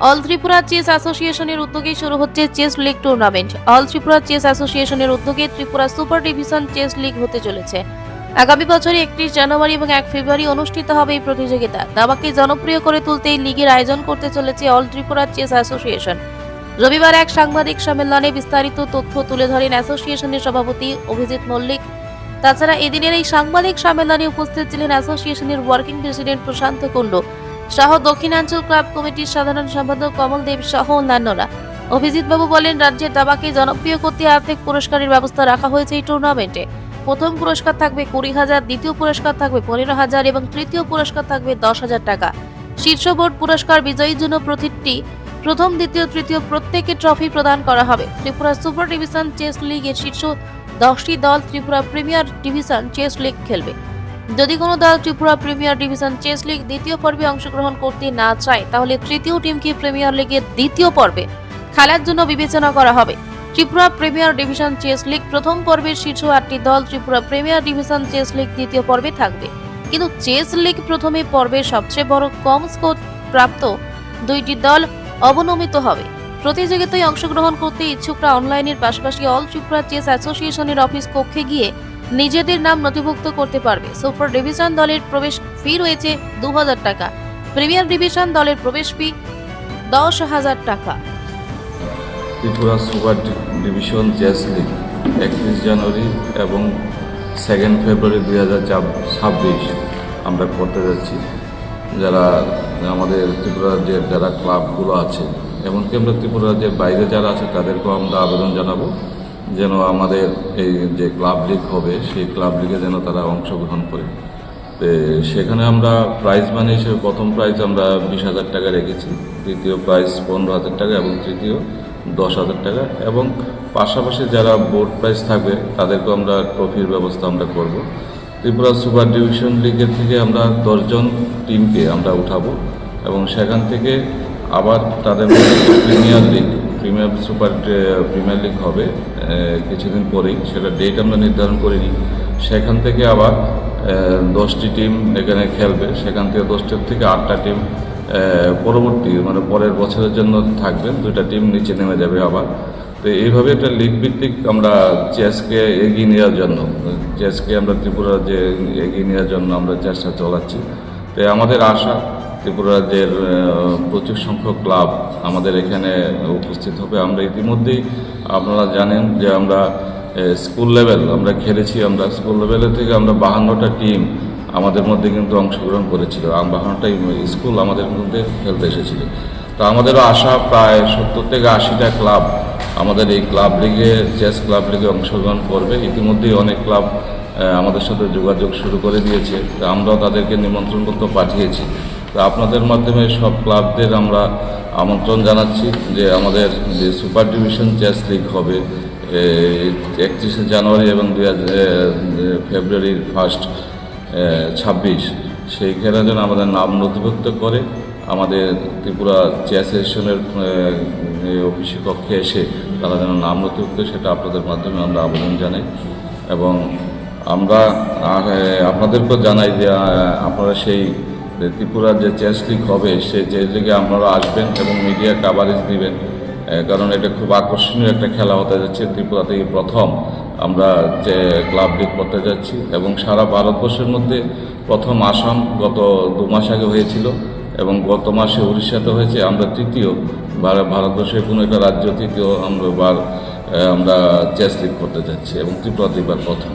All Tripura chess অ্যাসোসিয়েশনের উদ্যোগে শুরু হচ্ছে chess league tournament. All Tripura chess অ্যাসোসিয়েশনের উদ্যোগে Tripura super division chess league হতে চলেছে। আগামী বছরে একত্রিশ জানুয়ারি এবং এক ফেব্রুয়ারি অনুষ্ঠিত হবে এই প্রতিযোগিতা। দাবাকে জনপ্রিয় করে তুলতে এই লিগের আয়োজন করতে চলেছে অল ত্রিপুরা চেস অ্যাসোসিয়েশন। রবিবার এক সাংবাদিক সম্মেলনে বিস্তারিত তথ্য তুলে ধরেন অ্যাসোসিয়েশনের সভাপতি অভিজিৎ মল্লিক। তাছাড়া এদিনের এই সাংবাদিক সম্মেলনে উপস্থিত ছিলেন অ্যাসোসিয়েশনের ওয়ার্কিং প্রেসিডেন্ট প্রশান্ত কুণ্ডু। সহ দক্ষিণাঞ্চল ক্লাব কমিটির সাধারণ সম্পাদক কমল দেব সহ অন্যান্যরা। অভিজিৎ বাবু বলেন রাজ্যের দাবাকে জনপ্রিয় করতে আর্থিক পুরস্কারের ব্যবস্থা রাখা হয়েছে এই টুর্নামেন্টে। প্রথম পুরস্কার থাকবে কুড়ি হাজার, দ্বিতীয় পুরস্কার থাকবে পনেরো হাজার এবং তৃতীয় পুরস্কার থাকবে দশ হাজার টাকা। শীর্ষ বোর্ড পুরস্কার বিজয়ীর জন্য প্রতিটি প্রথম, দ্বিতীয়, তৃতীয় প্রত্যেকে ট্রফি প্রদান করা হবে। ত্রিপুরা সুপার ডিভিশন, চেস লিগের শীর্ষ দশটি দল Tripura premier division, chess league খেলবে। যদি কোনো দল Tripura premier division chess league দ্বিতীয় পর্বে অংশগ্রহণ করতে না চায়, তাহলে তৃতীয় টিমকে প্রিমিয়ার লিগের দ্বিতীয় পর্বে? খেলার জন্য বিবেচনা করা হবে। Tripura premier division chess league প্রথম পর্বের শীর্ষ আটটি দল Tripura premier division chess league দ্বিতীয় পর্বে থাকবে। কিন্তু চেস লিগ প্রথমে পর্বের সবচেয়ে বড় কম স্কোর প্রাপ্ত দুইটি দল অবনমিত হবে। প্রতিযোগিতায় অংশগ্রহণ করতে ইচ্ছুকরা অনলাইনের পাশাপাশি অল ত্রিপুরা চেস অ্যাসোসিয়েশনের অফিস কক্ষে গিয়ে নিজেদের নাম নথিভুক্ত করতে পারবে। সুপার ডিভিশন দলের প্রবেশ ফি রয়েছে দু হাজার টাকা। প্রিমিয়ার ডিভিশন দলের প্রবেশ ফি দশ হাজার টাকা। Tripura super division chess league একত্রিশ জানুয়ারি এবং সেকেন্ড ফেব্রুয়ারি দুই হাজার ছাব্বিশ। আমরা করতে যাচ্ছি। যারা আমাদের ত্রিপুরা রাজ্যের যারা ক্লাবগুলো আছে, এমনকি আমরা ত্রিপুরা রাজ্যের বাইরে যারা আছে, তাদেরকেও আমরা আবেদন জানাব। যেন আমাদের এই যে ক্লাব লিগ হবে, সেই ক্লাব লিগে যেন তারা অংশগ্রহণ করে। সেখানে আমরা প্রাইজ মানি হিসেবে প্রথম প্রাইজ আমরা বিশ হাজার টাকা রেখেছি। দ্বিতীয় প্রাইজ পনেরো হাজার টাকা এবং তৃতীয় দশ হাজার টাকা এবং পাশাপাশি যারা বোর্ড প্রাইজ থাকবে, তাদেরকেও আমরা ট্রফির ব্যবস্থা আমরা করব। ত্রিপুরা সুপার ডিভিশন লিগের থেকে আমরা দশজন টিমকে আমরা উঠাবো এবং সেখান থেকে আবার তাদের premier league premier super premier league হবে কিছুদিন পরেই। সেটা ডেট আমরা নির্ধারণ করিনি। সেখান থেকে আবার দশটি টিম এখানে খেলবে। সেখান থেকে দশটির থেকে আটটা টিম পরবর্তী মানে পরের বছরের জন্য থাকবেন দুইটা টিম নিচে নেমে যাবে আবার। তো এইভাবে একটা লিগ ভিত্তিক আমরা চেসকে এগিয়ে নেওয়ার জন্য চেসকে আমরা ত্রিপুরা যে এগিয়ে নেওয়ার জন্য আমরা চেষ্টা চালাচ্ছি। তো আমাদের আশা ত্রিপুরা রাজ্যের প্রচুর সংখ্যক ক্লাব আমাদের এখানে উপস্থিত হবে। আমরা ইতিমধ্যেই, আপনারা জানেন যে আমরা স্কুল লেভেল, আমরা খেলেছি, আমরা স্কুল লেভেলের থেকে আমরা বাহান্নটা টিম আমাদের মধ্যে কিন্তু অংশগ্রহণ করেছিল। আর বাহান্নটাই স্কুল আমাদের মধ্যে খেলতে এসেছিল। তো আমাদেরও আশা, প্রায় সত্তর থেকে আশিটা ক্লাব আমাদের এই ক্লাব লিগে, চেস ক্লাব লিগে অংশগ্রহণ করবে। ইতিমধ্যেই অনেক ক্লাব আমাদের সাথে যোগাযোগ শুরু করে দিয়েছে। আমরাও তাদেরকে নিমন্ত্রণপত্র পাঠিয়েছি। তো আপনাদের মাধ্যমে সব ক্লাবদের আমরা আমন্ত্রণ জানাচ্ছি যে আমাদের যে সুপার ডিভিশন চেস লিগ হবে একত্রিশে জানুয়ারি এবং দু হাজার ফেব্রুয়ারির ফার্স্ট ছাব্বিশ। সেই যেন আমাদের নাম নথিভুক্ত করে আমাদের ত্রিপুরা চেস অ্যাসোসিয়েশনের অফিসে কক্ষে এসে তারা যেন নাম নথিভুক্ত, সেটা আপনাদের মাধ্যমে আমরা আবেদন জানাই। এবং আমরা আপনাদেরকেও জানাই যে আপনারা সেই যে ত্রিপুরার যে চেস লিগ হবে, সেই চেস লিগে আপনারা আসবেন এবং মিডিয়া কাভারেজ দিবেন। কারণ এটা খুব আকর্ষণীয় একটা খেলা হতে যাচ্ছে ত্রিপুরা থেকে প্রথম আমরা যে ক্লাব লিগ করতে যাচ্ছি এবং সারা ভারতবর্ষের মধ্যে প্রথম আসাম গত দু মাস আগে হয়েছিল এবং গত মাসে উড়িষ্যাতে হয়েছে, আমরা তৃতীয়। ভার- ভারতবর্ষের কোনো একটা রাজ্য তৃতীয় আমরা আমরা চেস লিগ করতে যাচ্ছি এবং ত্রিপুরা দ্বীপের প্রথম।